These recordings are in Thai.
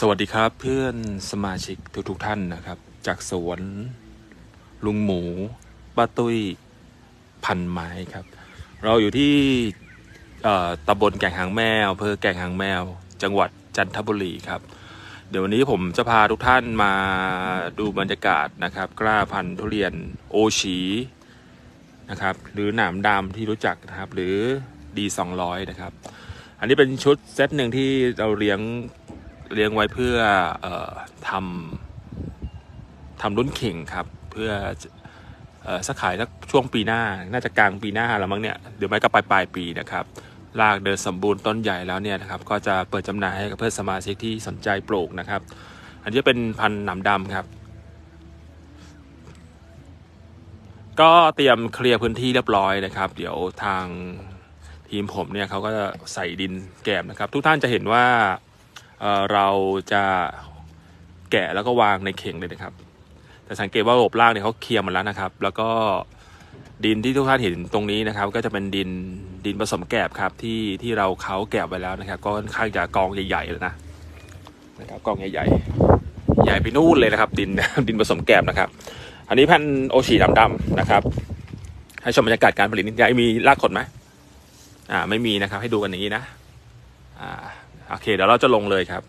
สวัสดีครับเพื่อนสมาชิกทุกทุกๆท่านนะครับ จากสวน ลุงหมูป้าตุ้ยพันไม้ครับ เราอยู่ที่ตำบลแก่งหางแมวอำเภอแก่งหางแมว จังหวัดจันทบุรีครับ เดี๋ยววันนี้ผมจะพาทุกท่านมาดูบรรยากาศนะครับ กล้าพันธุ์ทุเรียนโอชีนะครับ หรือหนามดำที่รู้จักนะครับ หรือดี200นะครับ อันนี้เป็นชุดเซตหนึ่งที่เราเลี้ยง เลี้ยงไว้เพื่อออทำทำรุ่นเข่งครับ เพื่ออสักขายสักช่วงปีหน้า น่าจะกลางปีหน้าแล้วมั้งเนี่ยเดี๋ยวไม่ก็ปลายปลายปีนะครับรากเดินสมบูรณ์ต้นใหญ่แล้วเนี่ยนะครับ ก็จะเปิดจำหน่ายให้กับเพื่อนสมาชิกที่สนใจปลูกนะครับ อันนี้เป็นพันธุ์หนามดำครับ ก็เตรียมเคลียร์พื้นที่เรียบร้อยนะครับ เดี๋ยวทางทีมผมเนี่ยเขาก็จะใส่ดินแกมนะครับ ทุกท่านจะเห็นว่า เราจะแกะแล้วก็วางในเข่งเลยนะครับ แต่สังเกตว่าระบบล่างเนี่ยเขาเคลียร์หมดแล้วนะครับ แล้วก็ดินที่ทุกท่านเห็นตรงนี้นะครับ ก็จะเป็นดินดินผสมแกบครับที่ที่เราเขาแกะไว้แล้วนะครับ ก็ค่อนข้างจะกองใหญ่ๆเลยนะนะครับกองใหญ่ๆใหญ่ไปนู่นเลยนะครับ ดินดินผสมแกบนะครับ อันนี้พันโอชีดำๆนะครับ ให้ชมบรรยากาศการผลิตนิดเดียมีรากขนไหมอ่าไม่มีนะครับ ให้ดูกันอย่างนี้นะอ่า โอเค เดี๋ยวเราจะลงเลยครับ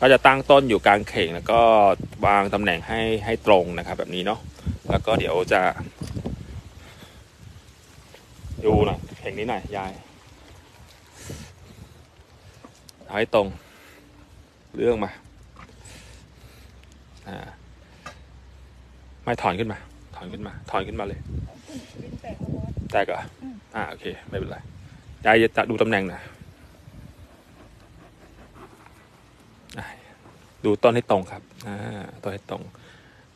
ก็จะตั้งต้นอยู่กลางเข่งแล้วก็วางตำแหน่งให้ให้ตรงนะครับ แบบนี้เนาะแล้วก็เดี๋ยวจะ ดูหน่อยเข่งนี้หน่อยยายเอาให้ตรง เรื่องมาอ่าไม่ถอนขึ้นมา ถอนขึ้นมา ถอนขึ้นมาเลย แตกเหรออ่าโอเค ไม่เป็นไร ยายจะดูตำแหน่งนะดูต้นให้ตรงครับต้นให้ตรง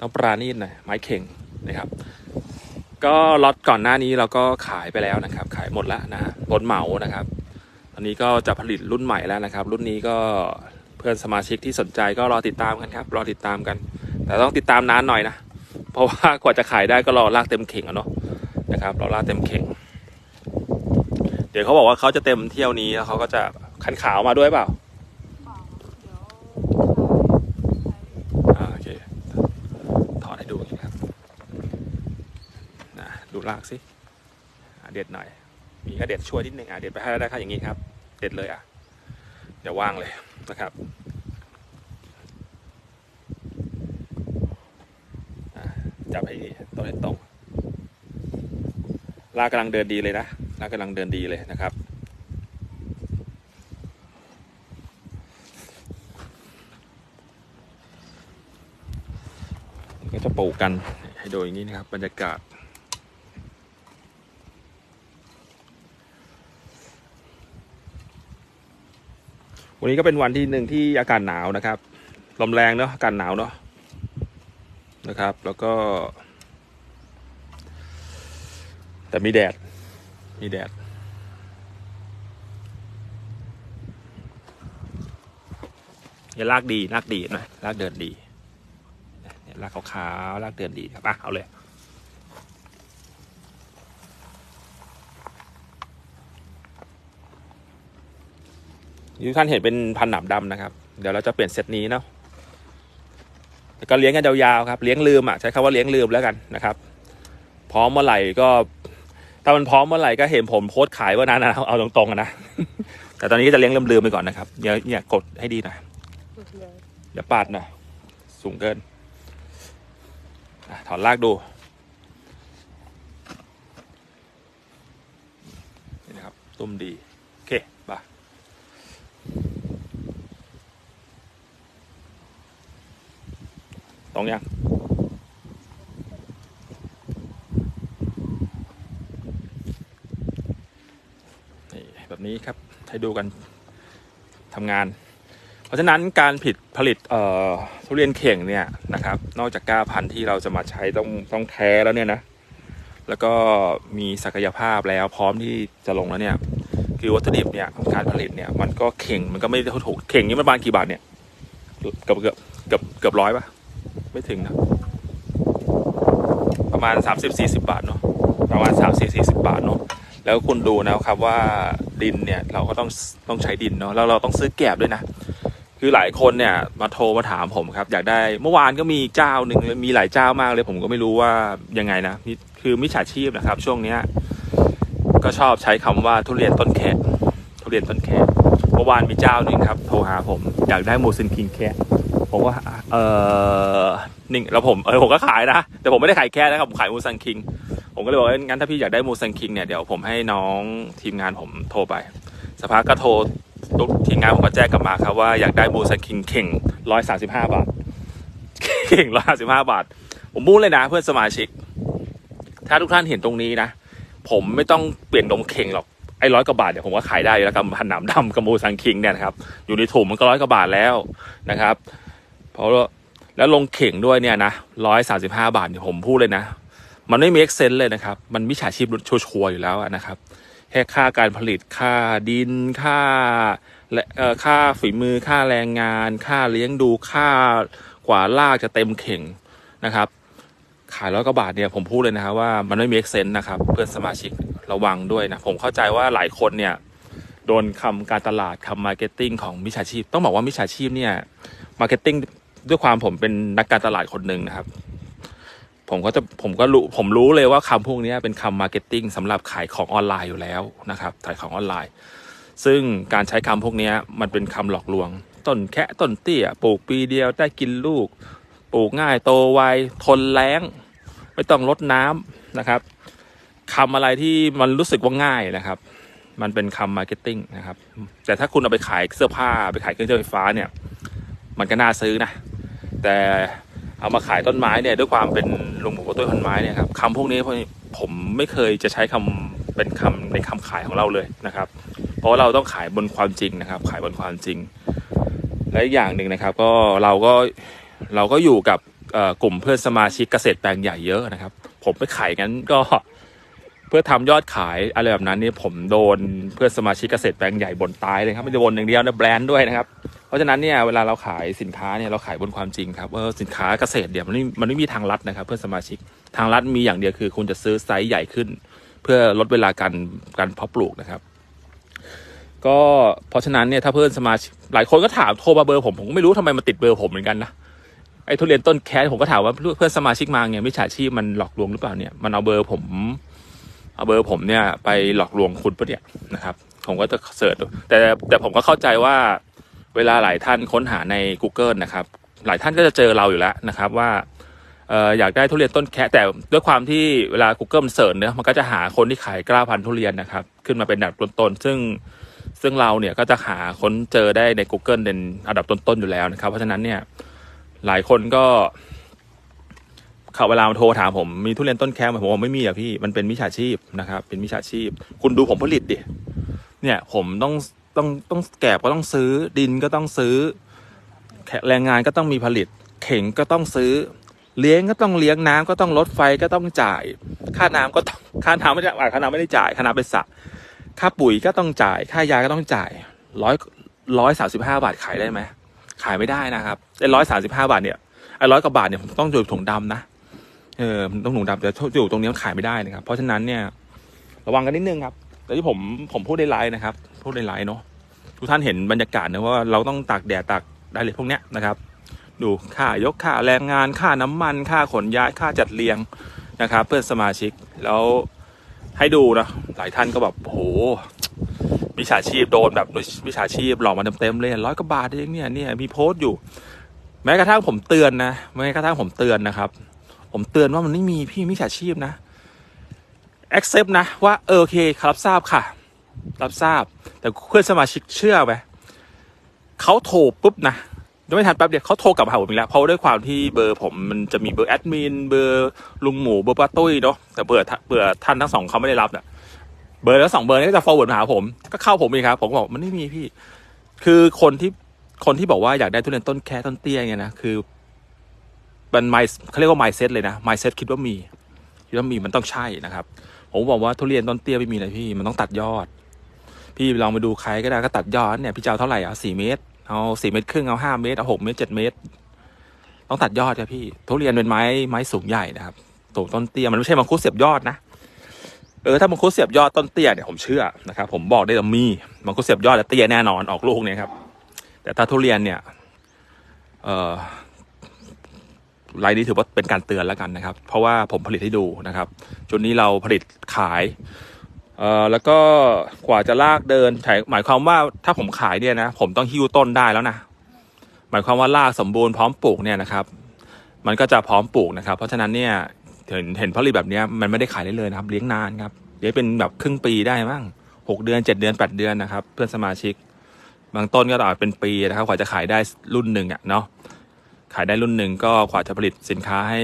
ต้องปราณีตหน่อยไม้เข่งนะครับ ก็ล็อตก่อนหน้านี้เราก็ขายไปแล้วนะครับ ขายหมดแล้วนะฮะรถเหมานะครับ ตอนนี้ก็จะผลิตรุ่นใหม่แล้วนะครับ รุ่นนี้ก็เพื่อนสมาชิกที่สนใจก็รอติดตามกันครับรอติดตามกัน แต่ต้องติดตามนานหน่อยนะ เพราะว่ากว่าจะขายได้ก็รอลากเต็มเข่งอะเนาะนะครับรอลากเต็มเข่ง ดี๋ยวเขาบอกว่าเขาจะเต็มเที่ยวนี้แล้วเขาก็จะคันขาวมาด้วยเปล่าโอเคถอดให้ดูอย่างนี้ครับนะดูลากสิเด็ดหน่อย มีก็เด็ดช่วยนิดนึงอะเด็ดไปให้ได้ค่ะอย่างนี้ครับ เด็ดเลยอะเดี๋ยวว่างเลยนะครับจับให้ตรงให้ตรง ลากำลังเดินดีเลยนะลากำลังเดินดีเลยนะครับ ก็จะปลูกกันให้ดูอย่างนี้นะครับ บรรยากาศวันนี้ก็เป็นวันที่หนึ่งที่อากาศหนาวนะครับ ลมแรงเนาะ อากาศหนาวเนาะ นะครับ แล้วก็ แต่มีแดด มีแดด อย่าลากดีลากดีหน่อยลากเดินดีเนี่ยลากขาวๆลากเดินดีครับอะเอาเลยที่ท่านเห็นเป็นพันหนามดำนะครับ เดี๋ยวเราจะเปลี่ยนเซตนี้เนาะแล้วก็เลี้ยงกันยาวๆครับ เลี้ยงลืมอะใช้คำว่าเลี้ยงลืมแล้วกันนะครับ พร้อมเมื่อไหร่ก็ ถ้ามันพร้อมเมื่อไหร่ก็เห็นผมโพสต์ขายว่านั้นนะเอาตรงๆนะแต่ตอนนี้ก็จะเลี้ยงลืมๆไปก่อนนะครับอย่าอย่ากดให้ดีหน่อยอย่าปาดหน่อยสูงเกินถอนลากดูนี่นะครับตุ้มดี โอเคบาตรงยัง นี่ แบบนี้ครับให้ดูกันทำงาน เพราะฉะนั้นการผิดผลิตเอ่อทุเรียนเข่งเนี่ยนะครับ นอกจากก้าพันธุ์ที่เราจะมาใช้ต้องต้องแท้แล้วเนี่ยนะ แล้วก็มีศักยภาพแล้วพร้อมที่จะลงแล้วเนี่ยคือวัตถุดิบเนี่ยการผลิตเนี่ยมันก็เข่งมันก็ไม่ได้ถูกเข่งนี้มันประมาณกี่บาทเนี่ยเกือบเกือบเกือบเกือบร้อยปะไม่ถึงนะประมาณสามสิบสี่สิบาทเนาะประมาณสามสี่สี่สิบาทเนาะ แล้วคุณดูนะครับว่าดินเนี่ยเราก็ต้องต้องใช้ดินเนาะแล้วเราต้องซื้อแกลบด้วยนะ คือหลายคนเนี่ยมาโทรมาถามผมครับ อยากได้เมื่อวานก็มีเจ้าหนึ่งมีหลายเจ้ามากเลย ผมก็ไม่รู้ว่ายังไงนะนี่คือมิจฉาชีพนะครับ ช่วงเนี้ยก็ชอบใช้คำว่าทุเรียนต้นแคะทุเรียนต้นแคะเมื่อวานมีเจ้าหนึ่งครับ โทรหาผมอยากได้โมซินคิงแคะผมว่าเออหนิ่งแล้วผมเออผมก็ขายนะ แต่ผมไม่ได้ขายแค่นะครับผมขายมูซันคิง ผมก็เลยบอกว่างั้นถ้าพี่อยากได้มูซันคิงเนี่ยเดี๋ยวผมให้น้องทีมงานผมโทรไปสักพักก็โทรทีมงานผมก็แจ้งกลับมาครับว่าอยากได้มูซันคิงเข่งร้อยสาสิบห้าบาทเข่งร้อยสิบห้าบาท ผมพูดเลยนะเพื่อนสมาชิก ถ้าทุกท่านเห็นตรงนี้นะ ผมไม่ต้องเปลี่ยนนมเข่งหรอกไอ้ร้อยกว่าบาทเนี่ยผมก็ขายได้แล้วกับพันหนามดำกับมูซังคิงเนี่ยนะครับอยู่ในถุงมันก็ร้อยกว่าบาทแล้วนะครับเพราะว่าแล้วลงเข่งด้วยเนี่ยนะร้อยสาสิบห้าบาทเนี่ยผมพูดเลยนะ มันไม่มีเอ็กเซนเลยนะครับ มันมิจฉาชีพชัวร์อยู่แล้วนะครับ แค่ค่าการผลิตค่าดินค่าและค่าฝีมือค่าแรงงาน ค่าเลี้ยงดูค่ากว่าลากจะเต็มเข่งนะครับ ขายร้อยกว่าบาทเนี่ยผมพูดเลยนะครับว่ามันไม่มีเอ็กเซนนะครับ เพื่อนสมาชิกระวังด้วยนะ ผมเข้าใจว่าหลายคนเนี่ยโดนคำการตลาดคำมาร์เก็ตติ้งของมิจฉาชีพ ต้องบอกว่ามิจฉาชีพเนี่ยมาร์เก็ตติ้งด้วยความผมเป็นนักการตลาดคนหนึ่งนะครับ ผมก็จะผมก็รู้ผมรู้เลยว่าคำพวกนี้เป็นคำมาร์เก็ตติ้งสำหรับขายของออนไลน์อยู่แล้วนะครับขายของออนไลน์ ซึ่งการใช้คำพวกนี้มันเป็นคำหลอกลวง ต้นแคะต้นเตี้ยปลูกปีเดียวได้กินลูก ปลูกง่ายโตไวทนแล้ง ไม่ต้องรดน้ำนะครับคำอะไรที่มันรู้สึกว่าง่ายนะครับ มันเป็นคำมาร์เก็ตติ้งนะครับ แต่ถ้าคุณเอาไปขายเสื้อผ้าไปขายเครื่องใช้ไฟฟ้าเนี่ย มันก็น่าซื้อนะ แต่ เอามาขายต้นไม้เนี่ยด้วยความเป็นลุงหมูกับต้นพันไม้เนี่ยครับคำพวกนี้ผมไม่เคยจะใช้คำเป็นคำในคำขายของเราเลยนะครับ เพราะเราต้องขายบนความจริงนะครับ ขายบนความจริง และอีกอย่างหนึ่งนะครับ ก็เราก็เราก็อยู่กับกลุ่มเพื่อนสมาชิกเกษตรแปลงใหญ่เยอะนะครับ ผมไปขายงั้นก็ เพื่อทำยอดขายอะไรแบบนั้นนี่ผมโดนเพื่อนสมาชิกเกษตรแปลงใหญ่บนตายเลยครับไม่ได้บนอย่างเดียวนะแบรนด์ด้วยนะครับเพราะฉะนั้นเนี่ยเวลาเราขายสินค้าเนี่ยเราขายบนความจริงครับว่าสินค้าเกษตรเนี่ยมันไม่มันไม่มีทางลัดนะครับ เพื่อนสมาชิกทางลัดมีอย่างเดียวคือ คุณจะซื้อไซส์ใหญ่ขึ้น เพื่อลดเวลาการการเพาะปลูกนะครับ ก็เพราะฉะนั้นเนี่ยถ้าเพื่อนสมาชิกหลายคนก็ถามโทรมาเบอร์ผมผมก็ไม่รู้ทำไมมาติดเบอร์ผมเหมือนกันนะไอ้ทุเรียนต้นแคสผมก็ถามว่าเพื่อนสมาชิกมาเนี่ยมิจฉาชีพมันหลอกลวงหรือเปล่าเนี่ยมันเอาเบอร์ผม เอาเบอร์ผมเนี่ยไปหลอกลวงคุณปะเนี่ยนะครับ ผมก็จะเสิร์ชดูแต่แต่ผมก็เข้าใจว่าเวลาหลายท่านค้นหาใน Google นะครับ หลายท่านก็จะเจอเราอยู่แล้วนะครับว่าเอ่ออยากได้ทุเรียนต้นแคะแต่ด้วยความที่เวลา Google มันเสิร์ชเนี่ยมันก็จะหาคนที่ขายกล้าพันธุ์ทุเรียนนะครับ ขึ้นมาเป็นอันดับต้นๆซึ่งซึ่งเราเนี่ยก็จะหาค้นเจอได้ใน Google เป็นอันดับต้นๆอยู่แล้วนะครับ เพราะฉะนั้นเนี่ยหลายคนก็ เขาเวลาโทรถามผมมีทุเรียนต้นแคมผมบอกไม่มีอะพี่มันเป็นมิจฉาชีพนะครับ เป็นมิจฉาชีพ คุณดูผมผลิตดิเนี่ยผมต้องต้องต้องแกบก็ต้องซื้อดินก็ต้องซื้อ แรงงานก็ต้องมีผลิต เข่งก็ต้องซื้อ เลี้ยงก็ต้องเลี้ยงน้ำก็ต้องลดไฟก็ต้องจ่าย ค่าน้ำก็ต้องค่าน้ำไม่ได้อ่าค่าน้ำไม่ได้จ่ายค่าน้ำเป็นสระค่าปุ๋ยก็ต้องจ่าย ค่ายาก็ต้องจ่ายร้อยร้อยสามสิบห้าบาทขายได้ไหมขายไม่ได้นะครับไอ้ร้อยสามสิบห้าบาทเนี่ยไอ้ร้อยกว่าบาทเนี่ยผมต้องอยู่ถุงดำนะ เออต้องถุงดำแต่อยู่ตรงนี้มันขายไม่ได้นะครับ เพราะฉะนั้นเนี่ย ระวังกันนิดนึงครับ แต่ที่ผมผมพูดในไลน์นะครับ พูดในไลน์เนาะทุกท่านเห็นบรรยากาศนะว่าเราต้องตากแดดตากได้เลยพวกเนี้ยนะครับ ดูค่ายกค่าแรงงานค่าน้ำมัน ค่าขนย้ายค่าจัดเรียงนะครับ เพื่อนสมาชิกแล้วให้ดูนะหลายท่านก็แบบโหมิจฉาชีพโดนแบบมิจฉาชีพหลอกมาเต็มๆเลยร้อยกว่าบาทเองเนี่ยเนี่ยมีโพสต์อยู่ แม้กระทั่งผมเตือนนะแม้กระทั่งผมเตือนนะครับ ผมเตือนว่ามันไม่มีพี่มิจฉาชีพนะ accept นะว่าเออโอเครับทราบค่ะ รับทราบ แต่เพื่อนสมาชิกเชื่อไหมเขาโทรปุ๊บนะยังไม่ทันแป๊บเดียวเขาโทรกลับมาหาผมอีกแล้วเพราะด้วยความที่เบอร์ผมมันจะมีเบอร์แอดมินเบอร์ลุงหมูเบอร์ป้าตุ้ยเนาะแต่เบอร์เบอร์ท่านทั้งสองเขาไม่ได้รับเนี่ยเบอร์แล้วสองเบอร์นี้ก็จะ forward มาหาผม ก็เข้าผมอีกครับ ผมบอกมันไม่มีพี่ คือคนที่คนที่บอกว่าอยากได้ทุเรียนต้นแค่ต้นเตี้ยเนี่ยนะคือ มันไมเขาเรียกว่า mindset เลยนะ mindset คิดว่ามีคิดว่ามีมันต้องใช่นะครับ ผมบอกว่าทุเรียนต้นเตี้ยไม่มีเลยพี่มันต้องตัดยอด พี่ลองมาดูใครก็ได้ก็ตัดยอดเนี่ยพี่จะเอาเท่าไหร่อะสี่เมตรเอาสี่เมตรครึ่งเอาห้าเมตรเอาหกเมตรเจ็ดเมตร ต้องตัดยอดครับพี่ ทุเรียนเป็นไม้ไม้สูงใหญ่นะครับตูต้นเตี้ยมันไม่ใช่มังคุดเสียบยอดนะเออถ้ามังคุดเสียบยอดต้นเตี้ยเนี่ยผมเชื่อนะครับผมบอกได้เลยมีมังคุดเสียบยอดเตี้ยแน่นอนออกลูกเนี่ยครับ แต่ถ้าทุเรียนเนี่ย เออ รายนี้ถือว่าเป็นการเตือนแล้วกันนะครับ เพราะว่าผมผลิตให้ดูนะครับจุดนี้เราผลิตขายเอ่อแล้วก็กว่าจะลากเดินหมายความว่าถ้าผมขายเนี่ยนะ ผมต้องหิ้วต้นได้แล้วนะหมายความว่าลากสมบูรณ์พร้อมปลูกเนี่ยนะครับ มันก็จะพร้อมปลูกนะครับ เพราะฉะนั้นเนี่ยเห็นเห็นผลิตแบบนี้มันไม่ได้ขายได้เลยนะครับ เลี้ยงนานครับเลี้ยงเป็นแบบครึ่งปีได้มั้งหกเดือนเจ็ดเดือนแปดเดือนนะครับ เพื่อนสมาชิก บางต้นก็อาจเป็นปีนะครับกว่าจะขายได้รุ่นหนึ่งอะเนาะ ขายได้รุ่นหนึ่งก็กว่าจะผลิตสินค้าให้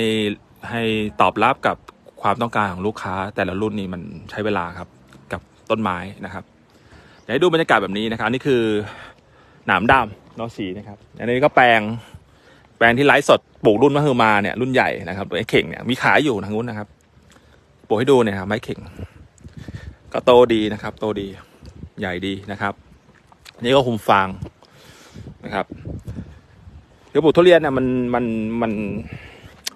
ให้ตอบรับกับความต้องการของลูกค้า แต่ละรุ่นนี่มันใช้เวลาครับกับต้นไม้นะครับเดี๋ยวให้ดูบรรยากาศแบบนี้นะครับนี่คือหนามดำนอสีนะครับอันนี้ก็แปลงแปลงที่ไลฟ์สดปลูกรุ่นมะฮือมาเนี่ยรุ่นใหญ่นะครับไอ้เข่งเนี่ยมีขายอยู่ทางนู้นนะครับปลูกให้ดูเนี่ยครับไม้เข่ง ก็โตดีนะครับ โตดีใหญ่ดีนะครับ นี่ก็คุมฟางนะครับ คือปลูกทุเรียนเนี่ยมันมันมัน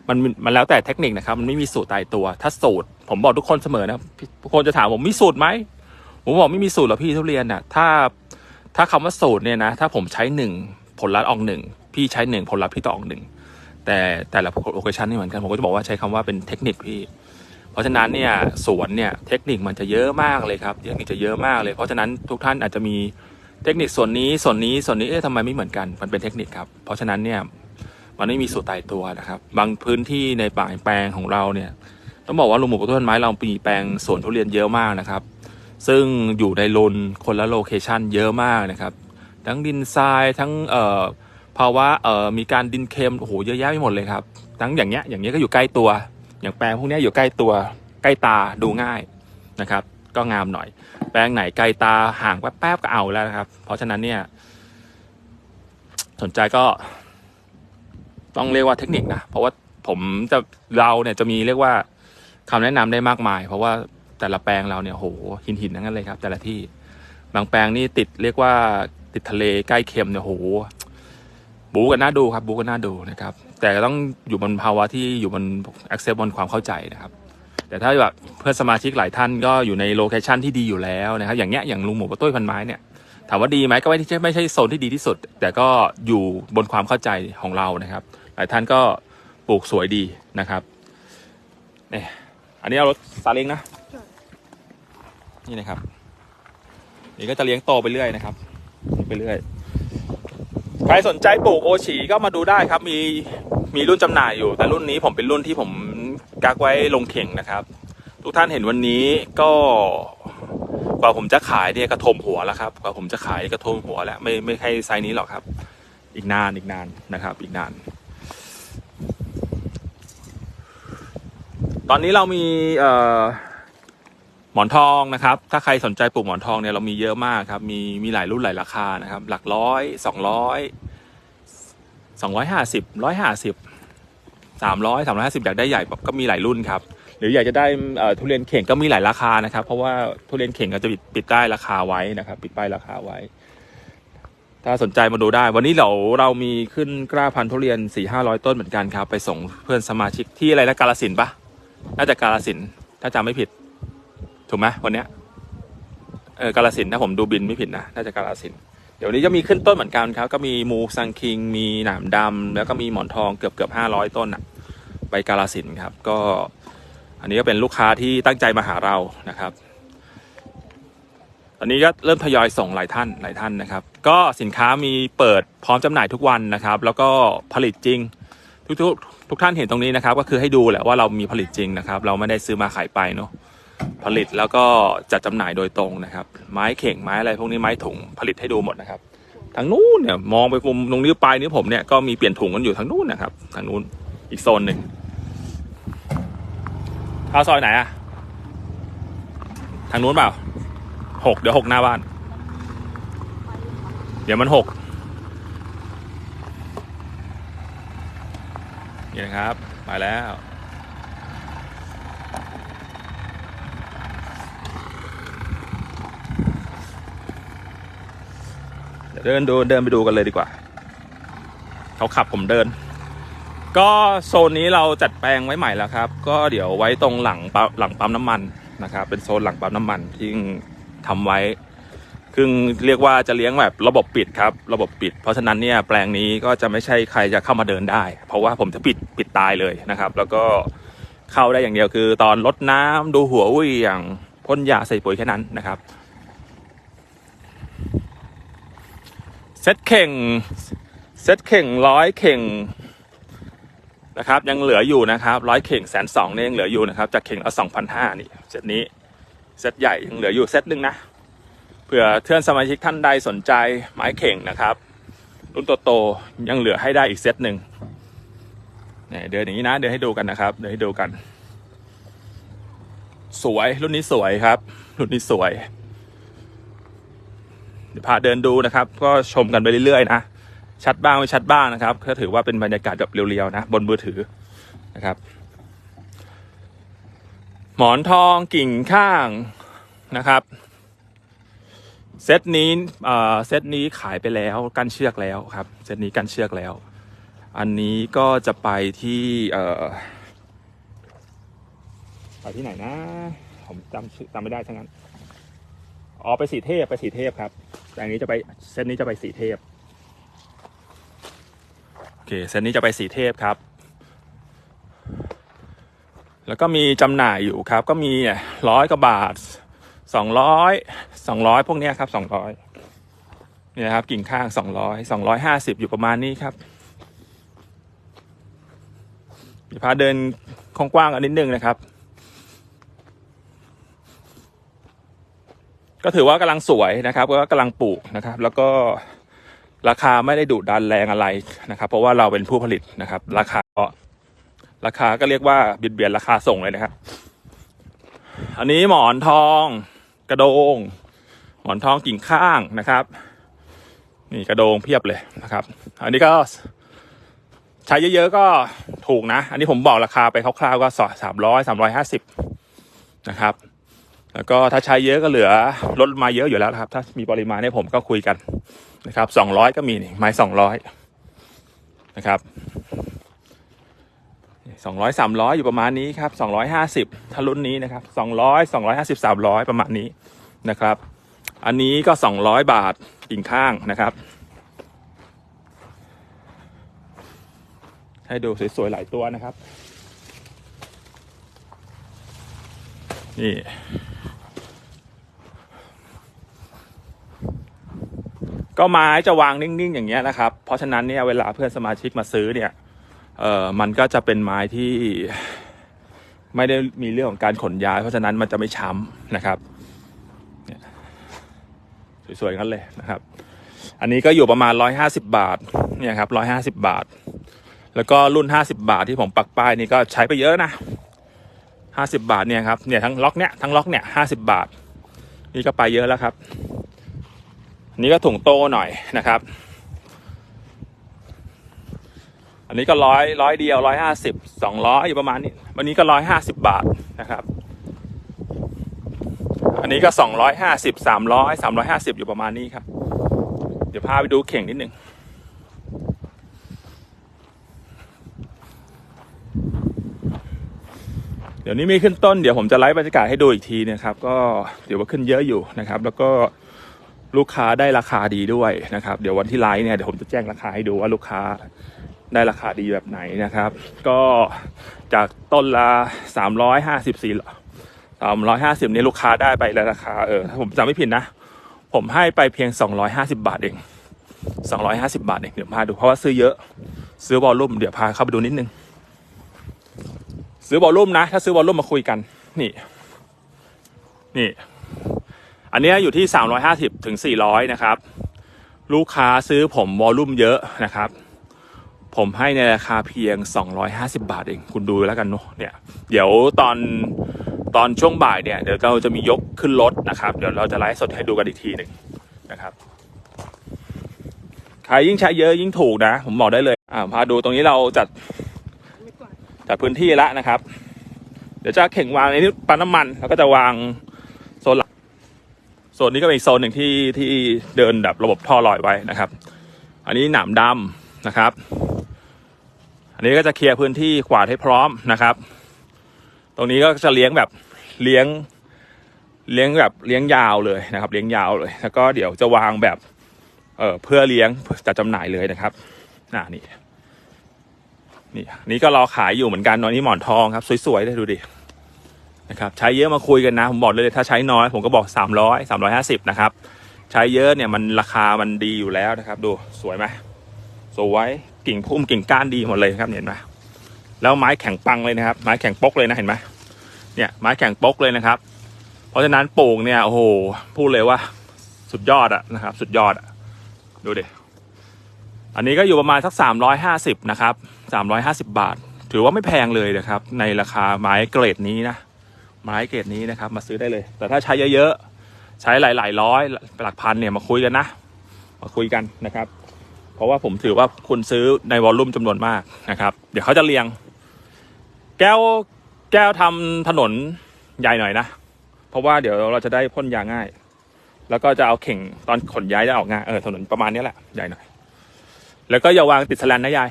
มันมันแล้วแต่เทคนิคนะครับมันไม่มีสูตรตายตัว ถ้าสูตร ผมบอกทุกคนเสมอนะทุกคนจะถามผมมีสูตรไหมผมบอกไม่มีสูตรหรอกพี่ทุเรียนน่ะถ้าถ้าคำว่าสูตรเนี่ยนะถ้าผมใช้หนึ่งผลลัพธ์ออกหนึ่งพี่ใช้หนึ่งผลลัพธ์พี่ต้องออกหนึ่งแต่แต่ละโลเคชันนี่เหมือนกันผมก็จะบอกว่าใช้คำว่าเป็นเทคนิคพี่ เพราะฉะนั้นเนี่ยสวนเนี่ยเทคนิคมันจะเยอะมากเลยครับเทคนิคจะเยอะมากเลย เพราะฉะนั้นทุกท่านอาจจะมี เทคนิคส่วนนี้ส่วนนี้ส่วนนี้เอ๊ะทำไมไม่เหมือนกัน มันเป็นเทคนิคครับ เพราะฉะนั้นเนี่ยมันไม่มีสูตรตายตัวนะครับ บางพื้นที่ในป่าแปลงของเราเนี่ยต้องบอกว่าลุงหมูกับต้นไม้เรามีแปลงสวนทุเรียนเยอะมากนะครับ ซึ่งอยู่ในโลนคนละโลเคชันเยอะมากนะครับ ทั้งดินทรายทั้งเอ่อภาวะเอ่อมีการดินเค็มโอ้โหเยอะแยะไปหมดเลยครับ ทั้งอย่างเงี้ยอย่างเงี้ยก็อยู่ใกล้ตัว อย่างแปลงพวกเนี้ยอยู่ใกล้ตัวใกล้ตาดูง่ายนะครับ ก็งามหน่อย แปลงไหนไกลตาห่างแป๊บๆก็เอาแล้วนะครับ เพราะฉะนั้นเนี่ย สนใจก็ ต้องเรียกว่าเทคนิคนะ เพราะว่าผมจะเราเนี่ยจะมีเรียกว่าคำแนะนำได้มากมาย เพราะว่าแต่ละแปลงเราเนี่ยโหหินหินทั้งนั้นเลยครับ แต่ละที่บางแปลงนี่ติดเรียกว่าติดทะเลใกล้เค็มเนี่ยโหบูกันน่าดูครับบูกันน่าดูนะครับ แต่ต้องอยู่บนภาวะที่อยู่บน accept บนความเข้าใจนะครับ แต่ถ้าแบบเพื่อนสมาชิกหลายท่านก็อยู่ในโลเคชันที่ดีอยู่แล้วนะครับอย่างเงี้ยอย่างลุงหมูกับตุ้ยพันไม้เนี่ยถามว่าดีไหมก็ไม่ใช่ไม่ใช่โซนที่ดีที่สุด แต่ก็อยู่บนความเข้าใจของเรานะครับ หลายท่านก็ปลูกสวยดีนะครับเนี่ยอันนี้เอารถซาเล้งนะ นี่นะครับ นี่ก็จะเลี้ยงโตไปเรื่อยนะครับไปเรื่อยใครสนใจปลูกโอชีก็มาดูได้ครับ มีมีรุ่นจำหน่ายอยู่ แต่รุ่นนี้ผมเป็นรุ่นที่ผม กักไว้ลงเข่งนะครับ ทุกท่านเห็นวันนี้ก็กว่าผมจะขายเนี่ยกระทมหัวแล้วครับ กว่าผมจะขายกระทมหัวแล้วไม่ไม่ใช่ไซส์นี้หรอกครับ อีกนานอีกนานนะครับ อีกนาน ตอนนี้เรามีเอ่อหมอนทองนะครับ ถ้าใครสนใจปลูกหมอนทองเนี่ยเรามีเยอะมากครับ มีมีหลายรุ่นหลายราคานะครับ หลักร้อยสองร้อยสองร้อยห้าสิบร้อยห้าสิบ สามร้อยสามร้อยห้าสิบอยากได้ใหญ่ก็มีหลายรุ่นครับ หรืออยากจะได้ทุเรียนเข่งก็มีหลายราคานะครับ เพราะว่าทุเรียนเข่งก็จะปิดปิดป้ราคาไว้นะครับ ปิดป้ายราคาไว้ ถ้าสนใจมาดูได้ วันนี้เราเรามีขึ้นกล้าพันธุ์ทุเรียนสี่ห้าร้อยต้นเหมือนกันครับ ไปส่งเพื่อนสมาชิกที่อะไรนะกาลสินปะน่าจะกาลสินถ้าจำไม่ผิด ถูกไหมวันเนี้ยเออกาลสินถ้าผมดูบินไม่ผิดนะน่าจะกาลสิน เดี๋ยวนี้จะมีขึ้นต้นเหมือนกันครับ ก็มีมูซังคิง มีหนามดำแล้วก็มีหมอนทองเกือบเกือบห้าร้อยต้นอะไปกาลสินครับ ก็อันนี้ก็เป็นลูกค้าที่ตั้งใจมาหาเรานะครับ ตอนนี้ก็เริ่มทยอยส่งหลายท่านหลายท่านนะครับ ก็สินค้ามีเปิดพร้อมจำหน่ายทุกวันนะครับ แล้วก็ผลิตจริง ทุกทุกทุกท่านเห็นตรงนี้นะครับ ก็คือให้ดูแหละว่าเรามีผลิตจริงนะครับ เราไม่ได้ซื้อมาขายไปเนาะ ผลิตแล้วก็จัดจำหน่ายโดยตรงนะครับ ไม้เข่งไม้อะไรพวกนี้ไม้ถุงผลิตให้ดูหมดนะครับทางนู้นเนี่ยมองไปมุมตรงนิ้วปลายนิ้วผมเนี่ยก็มีเปลี่ยนถุงกันอยู่ทางนู้นนะครับทางนู้นอีกโซนหนึ่งเข้าซอยไหนอะทางนู้นเปล่าหกเดี๋ยวหกหน้าบ้าน เดี๋ยวมันหกนี่นะครับ มาแล้ว เดินดูเดินไปดูกันเลยดีกว่า เขาขับผมเดิน ก็โซนนี้เราจัดแปลงไว้ใหม่แล้วครับ ก็เดี๋ยวไว้ตรงหลังปั๊มหลังปั๊มน้ำมันนะครับ เป็นโซนหลังปั๊มน้ำมันที่ทำไว้คือเรียกว่าจะเลี้ยงแบบระบบปิดครับ ระบบปิด เพราะฉะนั้นเนี่ยแปลงนี้ก็จะไม่ใช่ใครจะเข้ามาเดินได้ เพราะว่าผมจะปิดปิดตายเลยนะครับ แล้วก็เข้าได้อย่างเดียวคือ ตอนรดน้ำดูหัววี่งพ่นยาใส่ปุ๋ยแค่นั้นนะครับ เซตเข่งเซตเข่งร้อยเข่งนะครับยังเหลืออยู่นะครับร้อยเข่งแสนสองเนี่ยยังเหลืออยู่นะครับจากเข่งละสองพันห้านี่เซตนี้เซตใหญ่ยังเหลืออยู่เซตหนึ่งนะเผื่อเพื่อนสมาชิกท่านใดสนใจไม้เข่งนะครับ รุ่นโตๆยังเหลือให้ได้อีกเซตหนึ่งเนี่ยเดินอย่างนี้นะเดินให้ดูกันนะครับ เดินให้ดูกัน สวยรุ่นนี้สวยครับ รุ่นนี้สวย ดี๋ยวพาเดินดูนะครับ ก็ชมกันไปเรื่อยๆนะชัดบ้างไม่ชัดบ้างนะครับก็ถือว่าเป็นบรรยากาศแบบเรียวๆนะ บนมือถือนะครับ หมอนทองกิ่งข้างนะครับ เซตนี้เซตนี้ขายไปแล้วกันเชือกแล้วครับ เซตนี้กันเชือกแล้ว อันนี้ก็จะไปที่ไปที่ไหนนะ ผมจำชื่อจำไม่ได้ทั้งนั้น อ๋อไปสีเทพไปสีเทพครับ แต่อันนี้จะไปเซตนี้จะไปสีเทพโอเคเซตนี้จะไปสีเทพครับ แล้วก็มีจำหน่ายอยู่ครับ ก็มีร้อยกว่าบาทสองร้อยสองร้อยพวกนี้ครับสองร้อยเนี่ยครับกิ่งข้างสองร้อยสองร้อยห้าสิบอยู่ประมาณนี้ครับมีพาเดินกว้างๆกันนิดนึงนะครับ ก็ถือว่ากำลังสวยนะครับ ก็กำลังปลูกนะครับ แล้วก็ราคาไม่ได้ดุดันแรงอะไรนะครับ เพราะว่าเราเป็นผู้ผลิตนะครับ ราคาก็ราคาก็เรียกว่าเบียดเบียนราคาส่งเลยนะครับ อันนี้หมอนทอง กระโดง หมอนทองกิ่งข้างนะครับ นี่กระโดงเพียบเลยนะครับ อันนี้ก็ใช้เยอะๆก็ถูกนะ อันนี้ผมบอกราคาไปคร่าวๆก็สามร้อยสามร้อยห้าสิบนะครับ แล้วก็ถ้าใช้เยอะก็เหลือลดมาเยอะอยู่แล้วครับ ถ้ามีปริมาณให้ผมก็คุยกันนะครับสองร้อยก็มีนี่ไม้สองร้อยนะครับสองร้อยสามร้อยอยู่ประมาณนี้ครับสองร้อยห้าสิบถ้ารุ่นนี้นะครับสองร้อยสองร้อยห้าสิบสามร้อยประมาณนี้นะครับ อันนี้ก็สองร้อยบาทกิ่งข้างนะครับ ให้ดูสวยๆหลายตัวนะครับ นี่ ก็ไม้จะวางนิ่งๆอย่างเงี้ยนะครับ เพราะฉะนั้นเนี่ยเวลาเพื่อนสมาชิกมาซื้อเนี่ยเอ่อมันก็จะเป็นไม้ที่ไม่ได้มีเรื่องของการขนย้าย เพราะฉะนั้นมันจะไม่ช้ำนะครับสวยๆกันเลยนะครับ อันนี้ก็อยู่ประมาณร้อยห้าสิบาทเนี่ยครับร้อยห้าสิบาท แล้วก็รุ่นห้าสิบาทที่ผมปักป้ายนี่ก็ใช้ไปเยอะนะห้าสิบาทเนี่ยครับเนี่ยทั้งล็อกเนี่ยทั้งล็อกเนี่ยห้าสิบาท นี่ก็ไปเยอะแล้วครับ อันนี้ก็ถุงโตหน่อยนะครับ อันนี้ก็ร้อยร้อยเดียวร้อยห้าสิบสองร้อยอยู่ประมาณนี้ วันนี้ก็ร้อยห้าสิบบาทนะครับ อันนี้ก็สองร้อยห้าสิบสามร้อยสามร้อยห้าสิบอยู่ประมาณนี้ครับ เดี๋ยวพาไปดูเข่งนิดหนึ่งเดี๋ยวนี้มีขึ้นต้นเดี๋ยวผมจะไลฟ์บรรยากาศให้ดูอีกทีนะครับ ก็เดี๋ยวว่าขึ้นเยอะอยู่นะครับ แล้วก็ ลูกค้าได้ราคาดีด้วยนะครับ เดี๋ยววันที่ไลฟ์เนี่ยเดี๋ยวผมจะแจ้งราคาให้ดูว่าลูกค้าได้ราคาดีแบบไหนนะครับ ก็จากต้นละสามร้อยห้าสิบสี่สามร้อยห้าสิบนี่ลูกค้าได้ไปแล้วราคาเออถ้าผมจำไม่ผิดนะ ผมให้ไปเพียงสองร้อยห้าสิบาทเองสองร้อยห้าสิบาทเองเดี๋ยวพาดูเพราะว่าซื้อเยอะ ซื้อวอลลุ่มเดี๋ยวพาเข้าไปดูนิดนึง ซื้อวอลลุ่มนะ ถ้าซื้อวอลลุ่มมาคุยกัน นี่ นี่ อันนี้อยู่ที่สามร้อยห้าสิบถึงสี่ร้อยนะครับ ลูกค้าซื้อผมวอลลุ่มเยอะนะครับ ผมให้ในราคาเพียง 250 บาทเอง คุณดูแล้วกันเนาะเนี่ย เดี๋ยวตอนตอนช่วงบ่ายเนี่ย เดี๋ยวเราจะมียกขึ้นรถนะครับ เดี๋ยวเราจะไลฟ์สดให้ดูกันอีกทีหนึ่งนะครับใครยิ่งใช้เยอะยิ่งถูกนะ ผมบอกได้เลยอ่าพาดูตรงนี้เราจัดจัดพื้นที่ล้วนะครับ เดี๋ยวจะเข่งวางในนี้ปั๊มน้ำมัน แล้วก็จะวาง โซนนี้ก็เป็นโซนหนึ่งที่ที่เดินแบบระบบท่อลอยไว้นะครับ อันนี้หนามดำนะครับ อันนี้ก็จะเคลียร์พื้นที่กวาดให้พร้อมนะครับ ตรงนี้ก็จะเลี้ยงแบบเลี้ยงเลี้ยงแบบเลี้ยงยาวเลยนะครับ เลี้ยงยาวเลย แล้วก็เดี๋ยวจะวางแบบเอ่อเพื่อเลี้ยงจะจำหน่ายเลยนะครับอ่านี่นี่นี่ก็รอขายอยู่เหมือนกันตอนนี้หมอนทองครับ สวยๆเลยดูดิ นะครับใช้เยอะมาคุยกันนะ ผมบอกเลยถ้าใช้น้อย ผมก็บอกสามร้อยสามร้อยห้าสิบนะครับ ใช้เยอะเนี่ยมันราคามันดีอยู่แล้วนะครับ ดูสวยไหมสวยกิ่งพุ่มกิ่งก้านดีหมดเลยครับเห็นไหมแล้วไม้แข็งปังเลยนะครับ ไม้แข็งปกเลยนะเห็นไหมเนี่ยไม้แข็งปกเลยนะครับ เพราะฉะนั้นปลูกเนี่ยโอ้โหพูดเลยว่าสุดยอดอะนะครับ สุดยอดอะดูดิอันนี้ก็อยู่ประมาณสักสามร้อยห้าสิบนะครับสามร้อยห้าสิบบาท ถือว่าไม่แพงเลยนะครับ ในราคาไม้เกรดนี้นะ ไม้เกรดนี้นะครับ มาซื้อได้เลย แต่ถ้าใช้เยอะๆ ใช้หลายๆร้อยหลักพันเนี่ยมาคุยกันนะ มาคุยกันนะครับ เพราะว่าผมถือว่าคุณซื้อในวอลลุ่มจำนวนมากนะครับ เดี๋ยวเขาจะเรียง แก้วแก้วทำถนนใหญ่หน่อยนะ เพราะว่าเดี๋ยวเราจะได้พ่นยาง่าย แล้วก็จะเอาเข่งตอนขนย้ายจะออกง่ายเออถนนประมาณนี้แหละใหญ่หน่อย แล้วก็อย่าวางติดสแลนนะยาย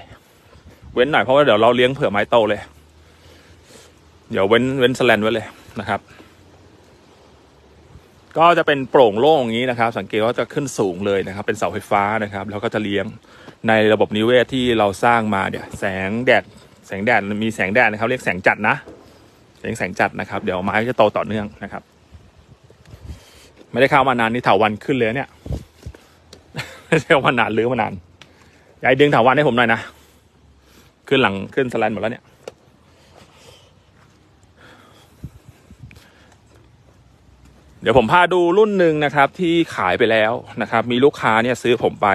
เว้นหน่อยเพราะว่าเดี๋ยวเราเลี้ยงเผื่อไม้โตเลย เดี๋ยวเว้นเว้นสแลนไว้เลย นะครับ ก็จะเป็นโปร่งโล่งอย่างนี้นะครับ สังเกตว่าจะขึ้นสูงเลยนะครับ เป็นเสาไฟฟ้านะครับ แล้วก็จะเลี้ยงในระบบนิเวศที่เราสร้างมาเนี่ยแสงแดดแสงแดดมีแสงแดดนะครับ เรียกแสงจัดนะเรียกแสงจัดนะครับ เดี๋ยวไม้จะโตต่อเนื่องนะครับ ไม่ได้เข้ามานานนี่เถาวันขึ้นเลยเนี่ยไม่ใช่ว่ามานานหรือมานานยายดึงเถาวันให้ผมหน่อยนะขึ้นหลังขึ้นสแลนหมดแล้วเนี่ย ดี๋ยวผมพาดูรุ่นหนึ่งนะครับ ที่ขายไปแล้วนะครับ มีลูกค้าเนี่ยซื้อผมไป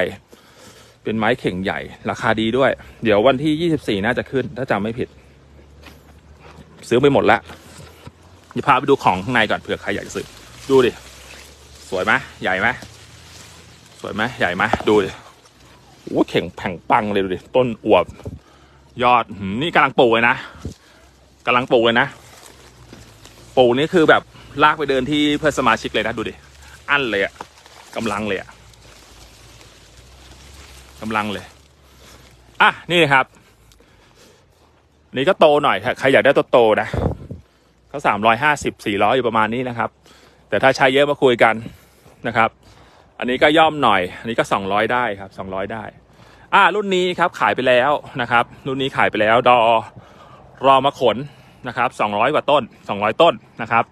เป็นไม้เข่งใหญ่ ราคาดีด้วย เดี๋ยววันที่24น่าจะขึ้น ถ้าจำไม่ผิด ซื้อไปหมดแล้วเดี๋ยวพาไปดูของข้างในก่อนเผื่อใครอยากจะซื้อ ดูดิ สวยไหมใหญ่ไหมสวยไหมใหญ่ไหมดูดิโอ้เข่งแผงปังเลยดูดิ ต้นอวบ ยอดนี่กำลังปลูกเลยนะกำลังปลูกเลยนะปลูกนี่คือแบบ ลากไปเดินที่เพื่อนสมาชิกเลยนะดูดิ อั้นเลยอะกำลังเลยอะกำลังเลย อะ นี่ครับ นี่ก็โตหน่อย ใครอยากได้ตัวโตนะเขาสามร้อยห้าสิบสี่ร้อยอยู่ประมาณนี้นะครับ แต่ถ้าใช้เยอะมาคุยกันนะครับ อันนี้ก็ย่อมหน่อย อันนี้ก็สองร้อยได้ครับสองร้อยได้ อ่า รุ่นนี้ครับขายไปแล้วนะครับ รุ่นนี้ขายไปแล้ว ดอรอมาขนนะครับสองร้อยกว่าต้นสองร้อยต้นนะครับ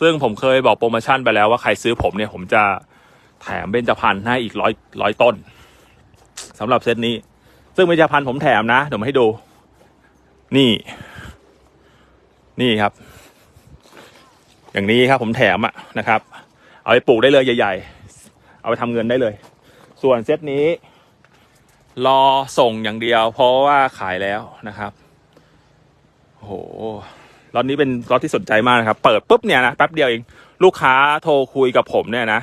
ซึ่งผมเคยบอกโปรโมชั่นไปแล้วว่าใครซื้อผมเนี่ย ผมจะแถมเบญจพรรณให้อีกร้อยร้อยต้นสำหรับเซตนี้ ซึ่งเบญจพรรณผมแถมนะเดี๋ยวมาให้ดู นี่ นี่ครับ อย่างนี้ครับผมแถมอะนะครับ เอาไปปลูกได้เลยใหญ่ ๆ เอาไปทำเงินได้เลย ส่วนเซตนี้ รอส่งอย่างเดียว เพราะว่าขายแล้วนะครับโอ้โห รถนี้เป็นรถที่สนใจมากนะครับ เปิดปุ๊บเนี่ยนะแป๊บเดียวเอง ลูกค้าโทรคุยกับผมเนี่ยนะ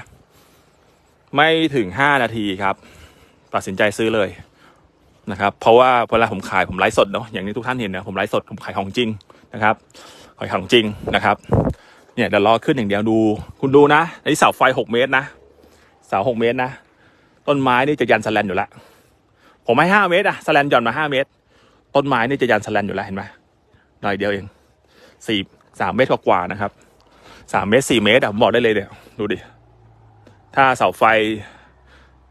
ไม่ถึงห้านาทีครับ ตัดสินใจซื้อเลยนะครับ เพราะว่าเวลาผมขายผมไลฟ์สดเนาะอย่างนี้ทุกท่านเห็นนะผมไลฟ์สดผมขายของจริงนะครับขายของจริงนะครับ เนี่ยเดี๋ยวรอขึ้นอย่างเดียวดู คุณดูนะอันนี้เสาไฟหกเมตรนะเสาหกเมตรนะต้นไม้นี่จะยันสแลนอยู่แล้วผมให้ห้าเมตรอะสแลนหย่อนมาห้าเมตร ต้นไม้นี่จะยันสแลนอยู่แล้วเห็นไหมหน่อยเดียวเอง สี่สามเมตรกว่าๆนะครับสามเมตรสี่เมตรอะผมบอกได้เลยเดี๋ยวดูดิ ถ้าเสาไฟ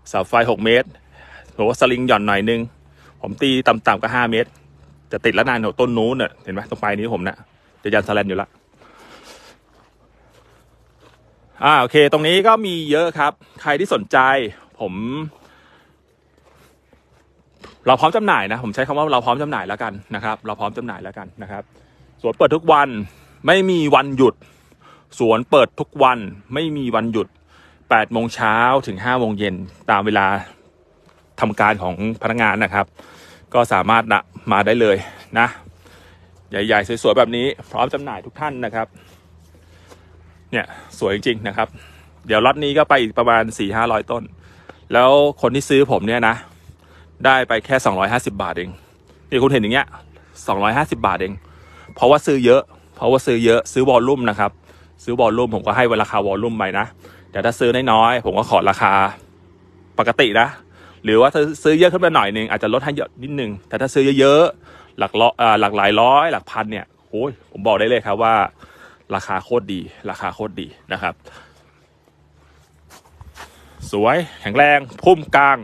เสาไฟหกเมตรหรือว่าสลิงหย่อนหน่อยนึง ผมตีต่ำๆก็ห้าเมตร จะติดแล้วนานหนต้นนู้นเน่ะเห็นไหมตรงปลายนี้ผมนะ่ะจะยันสแลนอยู่ละอ่าโอเค ตรงนี้ก็มีเยอะครับ ใครที่สนใจ ผม เราพร้อมจำหน่ายนะ ผมใช้คำว่าเราพร้อมจำหน่ายแล้วกันนะครับ เราพร้อมจำหน่ายแล้วกันนะครับ วนเปิดทุกวัน ไม่มีวันหยุด สวนเปิดทุกวัน ไม่มีวันหยุด8โมงเช้าถึง5โมงเย็นตามเวลาทำการของพนักงานนะครับ ก็สามารถนะมาได้เลยนะ ใหญ่ๆ สวยๆ แบบนี้ พร้อมจำหน่ายทุกท่านนะครับ เนี่ยสวยจริงๆนะครับ เดี๋ยวล็อตนี้ก็ไปอีกประมาณ 4 5 0 0 ต้น แล้วคนที่ซื้อผมเนี่ยนะ ได้ไปแค่ 250 บาทเอง นี่คุณเห็นอย่างเงี้ย250 บาทเอง เพราะว่าซื้อเยอะ เพราะว่าซื้อเยอะซื้อวอลลุ่มนะครับ ซื้อวอลลุ่มผมก็ให้ราคาวอลลุ่มไปนะ แต่ถ้าซื้อน้อยๆผมก็ขอราคาปกตินะ หรือว่าถ้าซื้อเยอะขึ้นมาหน่อยหนึ่งอาจจะลดให้เยอะนิดนึง แต่ถ้าซื้อเยอะๆหลักร้อยหลักหลายร้อย หลักพันเนี่ยโอ้ยผมบอกได้เลยครับว่า ราคาโคตรดี ราคาโคตรดีนะครับ สวยแข็งแรงพุ่มกลาง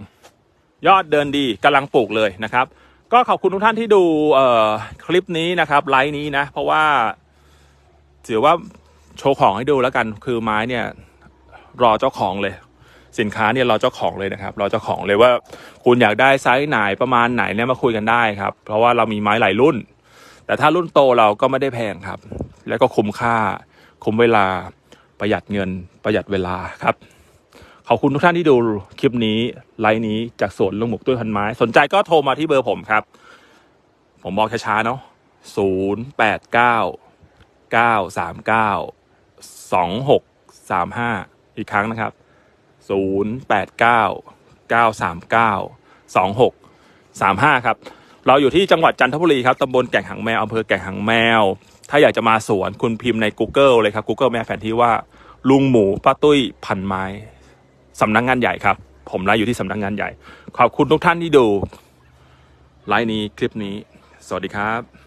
ยอดเดินดีกำลังปลูกเลยนะครับ ก็ขอบคุณทุกท่านที่ดูเอ่อคลิปนี้นะครับไลฟ์นี้นะ เพราะว่าถือว่าโชว์ของให้ดูแล้วกัน คือไม้เนี่ย รอเจ้าของเลย สินค้าเนี่ยรอเจ้าของเลยนะครับ รอเจ้าของเลยว่า คุณอยากได้ไซส์ไหนประมาณไหนเนี่ยมาคุยกันได้ครับ เพราะว่าเรามีไม้หลายรุ่น แต่ถ้ารุ่นโตเราก็ไม่ได้แพงครับ แล้วก็คุ้มค่า คุ้มเวลาประหยัดเงินประหยัดเวลาครับ ขอบคุณทุกท่านที่ดูคลิปนี้ไลฟ์นี้จากสวนลุงหมกด้วยพันไม้ สนใจก็โทรมาที่เบอร์ผมครับ ผมบอกช้าๆเนาะศูนย์แปดเก้าเก้าสามเก้าสองหกสามห้าอีกครั้งนะครับศูนย์แปดเก้าเก้าสามเก้าสองหกสามห้าครับ เราอยู่ที่จังหวัดจันทบุรีครับตำบลแก่งหางแมวอำเภอแก่งหางแมว ถ้าอยากจะมาสวนคุณพิมพ์ใน Google เลยครับ Google แม่แผนที่ว่า ลุงหมูป้าตุ้ยพันไม้ สำนักงงานใหญ่ครับ ผมไลฟ์อยู่ที่สำนักงานใหญ่ ขอบคุณทุกท่านที่ดูไลฟ์นี้คลิปนี้ สวัสดีครับ